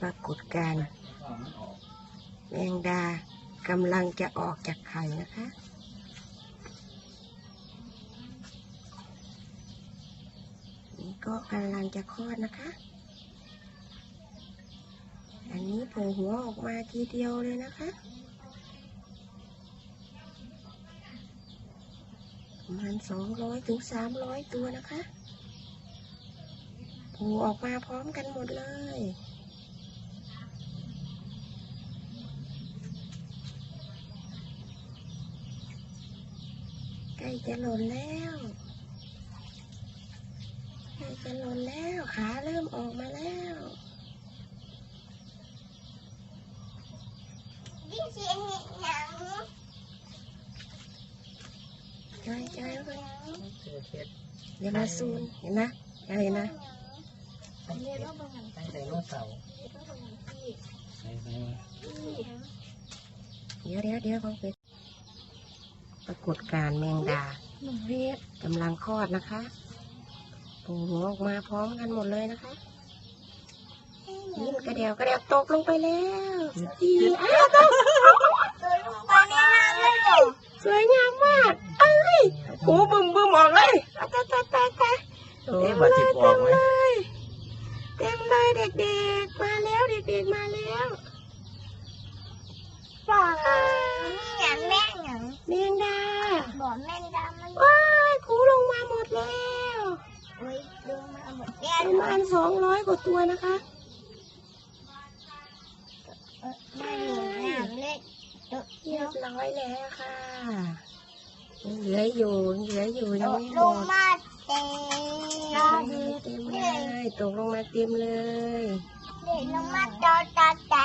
ปรากฏการณ์แมงดากำลังจะออกจากไข่นะคะนี่ก็กำลังจะคลอดนะคะ อันนี้โผล่หัวออกมาทีเดียวเลยนะคะประมาณสองร้อยถึงสามร้อยตัวนะคะผล่ออกมาพร้อมกันหมดเลย ล้จะหล่นแล้วใกล้จะหล่นแล้วขาเริ่มออกมาแล้วดิเสียงหนังใช่ใช่ไปเดี๋ยวมาซูนเห็นนะใช่นะเรียกว่าบางหนังตั้งแต่โลกเสาร์ต้องบางหนังที่ใช่ไหมเดี๋ยวเดี๋ยวเดี๋ยวเขาไป ปรากฏการณ์แมงดาหนุ่มเรียกกำลังคลอดนะคะปูหัวออกมาพร้อมกันหมดเลยนะคะยิ้มกระเดียวกระเดียวตกลงไปแล้วดีอ้าวตกตัวลงไปในน้ำเลยเหรอสวยงามมากเอ้ยหูบึมบึมออกเลยตายตายตายตายโอ้เต็ยมบาดเลจิยบอเต็อกมไหมเลยเต็มเลยเด็กๆมาแล้วเด็กๆมาแล้ว บอกนี่หนังแม่หนัง แมงดา บ อกแม่ดำมันว้ายคูลงมาหมดแล้วโอ้ยลงมาหมดแก้ประมาณสองร้อยกว่าตัวนะคะมาหนูหนังเล็กเรียบร้อยแล้วค่ะยังเหลืออยู่ยังเหลืออยู่ยังไม่หลมงดมาเต็มเต็มเลยตกลงมาเต็มเลยเ